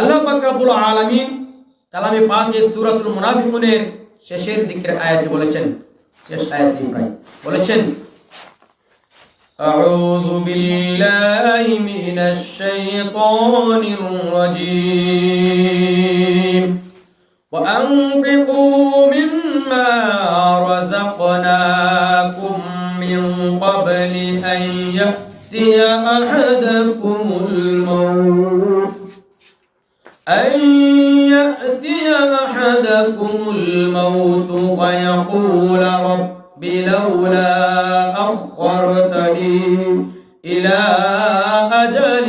আল্লাহ পাক রব্বুল আলামিন কালামে পাকে সূরাতুল মুনাফিকুনের শেষের দিকের আয়াতে বলেছেন শেষ আয়াতটি প্রায় বলেছেন أعوذ بالله من الشيطان الرجيم وأنفقوا مما رزقناكم من قبل أن يأتي أحدكم الموت أن يأتي أحدكم الموت فيقول رب لولا أخرتني إلى أجل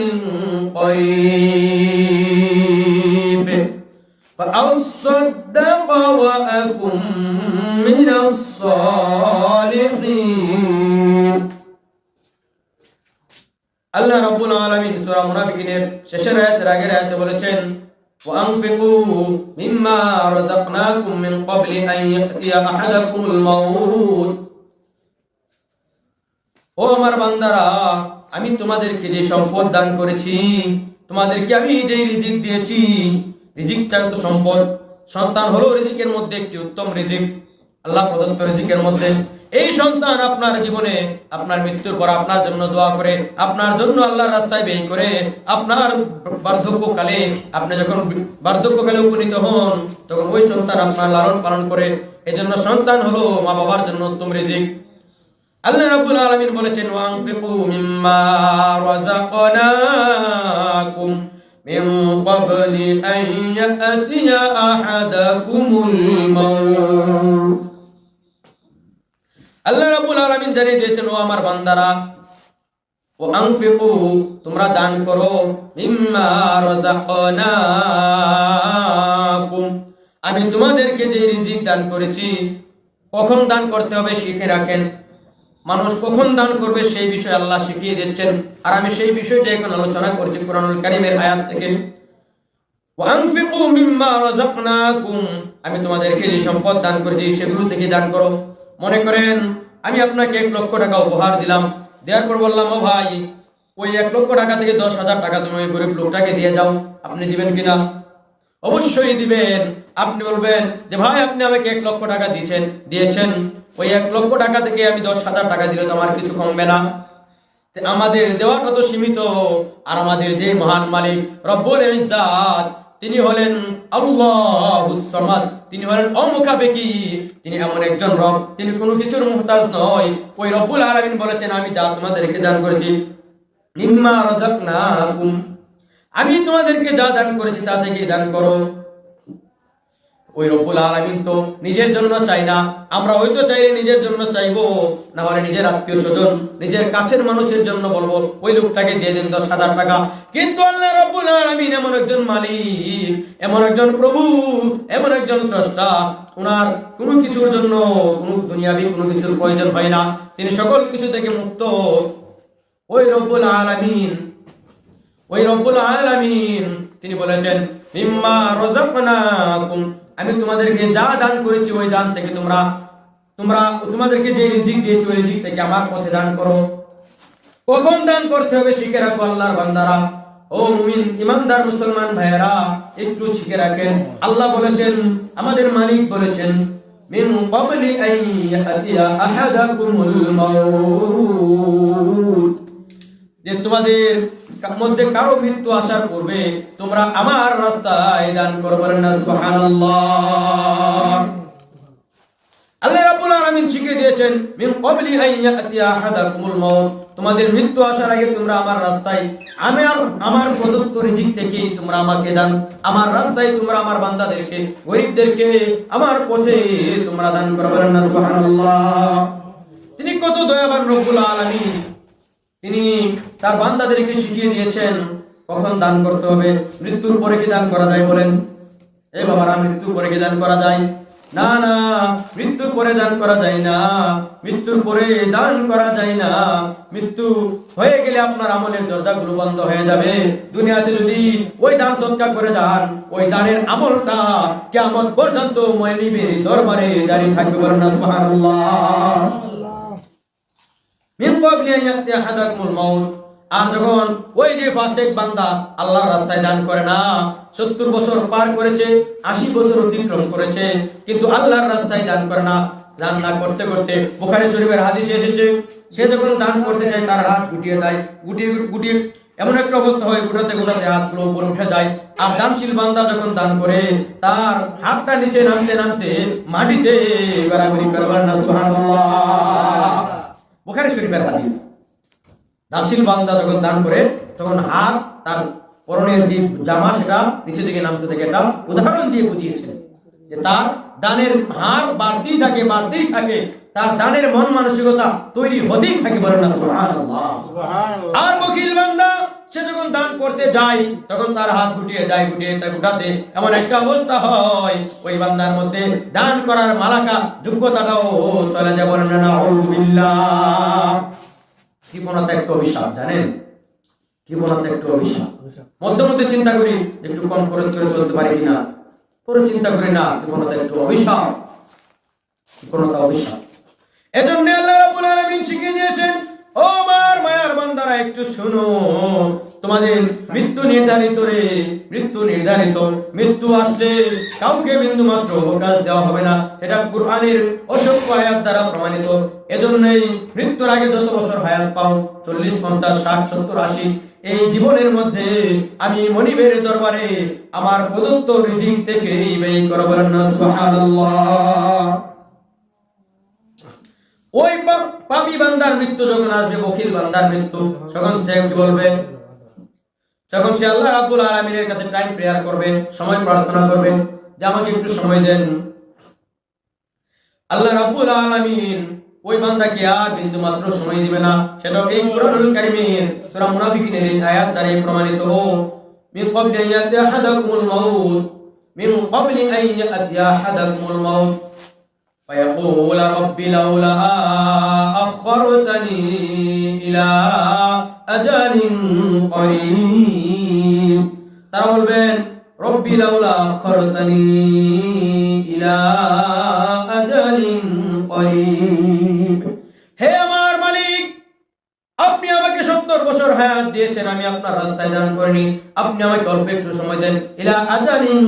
قريب فأصدق وأكن من الصالحين আল্লাহ রাব্বুল আলামিন সূরা মুনাফিকিনের শেষের আয়াতের আগের আয়াতে বলেছেন وأنفقوا مما رزقناكم من قبل أن يأتي أحدكم الموت ও আমার বান্দারা আমি তোমাদেরকে যে সম্পদ দান করেছি তোমাদেরকে আমি যে রিজিক দিয়েছি রিজিকটা তো সম্পদ সন্তান হলো রিজিকের মধ্যে একটি উত্তম রিজিক আল্লাহ প্রদত্ত রিজিকের মধ্যে এই সন্তান আপনার জীবনে, আপনার মৃত্যুর পর আপনার জন্য দোয়া করে, আপনার জন্য আল্লাহর রাস্তায় ব্যয় করে, আপনার বার্ধক্যকালে, আপনি যখন বার্ধক্যকালে উপনীত হন, তখন ওই সন্তান আপনার লালন পালন করে। এই জন্য সন্তান হলো মা বাবার জন্য উত্তম রিজিক। আল্লাহ রাব্বুল আলামিন বলেছেন, ওয়ানফিকু মিম্মা রাযাকনাকুম মিন ক্বাবলি আন ইয়াতিয়া আহাদাকুমুল মাউত। আল্লাহ রাব্বুল আলামিন জানিয়ে দিয়েছেন, ও আমার বান্দারা, ও আনফিকু, তোমরা দান করো, মিম্মা রাযাকনাকুম। আমি তোমাদেরকে যে রিজিক দান করেছি, কখন দান করতে হবে শিখে রাখেন। মানুষ কখন দান করবে সেই বিষয়ে আল্লাহ শিখিয়ে দিচ্ছেন। আর আমি সেই বিষয়টা এখন আলোচনা করছি কোরআনুল কারিমের আয়াত থেকে। আমি তোমাদেরকে যে সম্পদ দান করেছি, সেগুলো থেকে দান করো। মনে করেন, আমি আপনাকে এক লক্ষ টাকা উপহার দিলাম। দেওয়ার পর বললাম, ও ভাই, ওই এক লক্ষ টাকা থেকে দশ হাজার টাকা তুমি ওই গরিব লোকটাকে দিয়ে যাও। আপনি দিবেন কিনা? অবশ্যই দিবেন। আপনি বলবেন যে, ভাই, আপনি আমাকে এক লক্ষ টাকা দিয়েছেন দিয়েছেন। ওই এক লক্ষ টাকা থেকে আমি দশ হাজার টাকা দিলে তো আমার কিছু কমবে না। আমাদের দেওয়াটা তো সীমিত, আর আমাদের যে মহান মালিক রব্বুল ইজ্জাত তিনি হলেন আল্লাহুস সামাদ। তিনি হলেন অমুখাপেকি তিনি এমন একজন রব। তিনি কোনো কিছুর মোহতাজ নয়। ওই রব্বুল আলমিন বলেছেন, আমি যা তোমাদেরকে দান করেছি নিম্মা রজক না আমি তোমাদেরকে যা দান করেছি তা থেকে দান করো। ওই রব্বুল আলামিন তো নিজের জন্য চাই না। আমরা হয়তো চাইলে নিজের জন্য চাইব না হলে নিজের আত্মীয় স্বজন, নিজের কাছের মানুষের জন্য বলব, ওই লোকটাকে দিয়ে দেন দশ হাজার টাকা। কিন্তু আল্লাহ রব্বুল আলামিন এমন একজন মালিক, এমন একজন প্রভু, এমন একজন স্রষ্টা ওনার কোনো কিছুর জন্য কোনো দুনিয়াবি কোনো কিছুর প্রয়োজন হয় না। তিনি সকল কিছু থেকে মুক্ত। ওই রব্বুল আলামিন, ওই রব্বুল আলামিন, তিনি বলেছেন, মিম্মা রাযাকনাকুম আমি তোমাদেরকে যা দান করেছি ওই দান থেকে তোমরা তোমরা, তোমাদেরকে যে রিজিক দিয়েছি ওই রিজিক থেকে আমার পথে দান করো। কখন দান করতে হবে শিখে রাখো আল্লাহর বান্দারা। ও মুমিন, ইমানদার মুসলমান ভাইয়েরা, একটু শিখে রাখেন। আল্লাহ বলেছেন, আমাদের মালিক বলেছেন, মিন ক্বাবলি আন ইয়াতিয়া আহাদাকুমুল মাউত। যে তোমাদের মধ্যে কারও মৃত্যু আসার পূর্বে তোমরা আমার রাস্তায় দান করবে না, সুবহানাল্লাহ। আল্লাহ রাব্বুল আলামিন শিখিয়ে দিয়েছেন, মিন ক্বাবলি ইয়াতিয়া আহাদাকুমুল মাউত। তোমাদের মৃত্যু আসার আগে তোমরা আমার রাস্তায় আমার আমার প্রদত্ত রিজিক থেকে তোমরা আমাকে দান, আমার রাস্তায় তোমরা আমার বান্দাদেরকে, গরিবদেরকে আমার পথে তোমরা দান করবে না, সুবহানাল্লাহ। তিনি কত দয়াবান রব্বুল আলামিন। তিনি তার বান্দাদেরকে শিখিয়ে দিয়েছেন, কখন দান করতে হবে, মৃত্যুর পরে কি দান করা যায় বলেন? এ বাবারা, মৃত্যুর পরে কি দান করা যায়? না না, মৃত্যুর পরে দান করা যায় না, মৃত্যুর পরে দান করা যায় না। মৃত্যু হয়ে গেলে আপনার আমলের দরজাগুলো বন্ধ হয়ে যাবে। দুনিয়াতে যদি ওই দান সৎকার করে যান, ওই দানের আমলটা কেমন পর্যন্ত ময়নিবের দরবারে দাঁড়িয়ে থাকবে বলেন সুবহানাল্লাহ। মিন ক্বাবলি আন ইয়াতিয়া আহাদাকুমুল মাউত। আর যখন ওই যে ফাসেক বান্দা আল্লাহর রাস্তায় দান করে না, সত্তর বছর পার করেছে, আশি বছর অতিক্রম করেছে, কিন্তু আল্লাহর রাস্তায় দান করে না, দান না করতে করতে বুখারী শরীফের হাদিসে এসেছে, সে যখন দান করতে চায় তার হাত গুটিয়ে দেয়, গুটিয়ে গুটিয়ে, এমন একটা অবস্থা হয়, গোটাতে গোটাতে হাতগুলো উপরে উঠে যায়। আর দানশীল বান্দা যখন দান করে, তার হাতটা নিচে নামতে নামতে মাটিতে গড়াগড়ি করবার না, সুবহানাল্লাহ। বুখারী শরীফের হাদিস। দানশীল বান্দা যখন দান করে তখন হাত তার পরনের যে জামা সেটা নিচে দিকে নামতে থাকে। এটা উদাহরণ দিয়ে বুঝিয়েছেন যে তার দানের হার বাড়তেই থাকে বাড়তেই থাকে। তার দানের মন মানসিকতা তৈরি হতেই থাকে বলেন আর বকিল বান্দা সে যখন দান করতে যায় তখন তার হাত গুটিয়ে যায় গুটিয়ে তা গুটাতে এমন একটা অবস্থা হয়। ওই বান্দার মধ্যে দান করার মালাকা যোগ্যতাটাও চলে যায় বলেন না কৃপণতা একটা অভিশাপ জানেন? কৃপণতা একটা অভিশাপ। মধ্যে মধ্যে চিন্তা করি একটু কম খরচ করে চলতে পারি কিনা? পরে চিন্তা করি না কৃপণতা একটু অভিশাপ। কৃপণতা অভিশাপ। এজন্য আল্লাহ রাব্বুল আলামিন শিখিয়ে দিয়েছেন মায়ার বান্দারা একটু শোনো। তোমাদের মৃত্যু নির্ধারিত রে, মৃত্যু নির্ধারিত। মৃত্যু আসলে কাউকে বিন্দু মাত্র অবকাশ দেওয়া হবে না। এটা কুরআনের অসংখ্য আয়াত দ্বারা প্রমাণিত। এজন্যই মৃত্যুর আগে যত বছর হায়াত পাও, চল্লিশ, পঞ্চাশ, ষাট, সত্তর, আশি, এই জীবনের মধ্যে আমি মনিবের দরবারে আমার প্রদত্ত রিজিক থেকে ব্যয় করো বলেন না, সুবহানাল্লাহ। ওই পাপী বান্দার মৃত্যু যখন আসবে বকিল বান্দার মৃত্যু। তখন সে কি বলবে? যখন সে আল্লাহ রাব্বুল আলামিনের কাছে টাইম প্রেয়ার করবে, সময় প্রার্থনা করবে। যে আমাকে একটু সময় দেন। আল্লাহ রাব্বুল আলামিন ওই বান্দাকে আর বিন্দু মাত্র সময় দিবে না। সেটা এই কোরআনুল কারীমের সূরা মুনাফিকিনের এই আয়াত দ্বারা প্রমাণিত ও মিন ক্বাবলি আন ইয়াতি আহাদাকুমুল মাউত। মিন ক্বাবলি আন ইয়াতি আহাদাকুমুল মাউত। فيقول رب لولا أخرتني إلى أجل قريب তারা বলবেন রব্বি লাউলা আখরতানি ইলা আজালিন করিব হে আমার মালিক আপনি আমাকে সত্তর বছর হায়াত দিয়েছেন আমি আপনার রাস্তায় দান করিনি আপনি আমাকে অল্প একটু সময় দেন ইলা আজালিন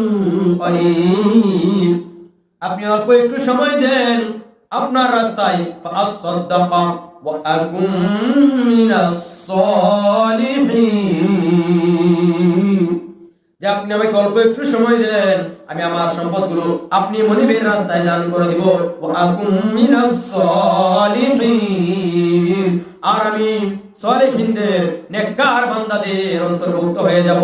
করিব আপনি অল্প একটু সময় দেন আপনার রাস্তায়। যে আপনি আমাকে অল্প একটু সময় দেন, আমি আমার সম্পদগুলো আপনি মনিবের রাস্তায় দান করে দিব। আর আমি সলিহিনদের, নেককার বান্দাদের অন্তর্ভুক্ত হয়ে যাব।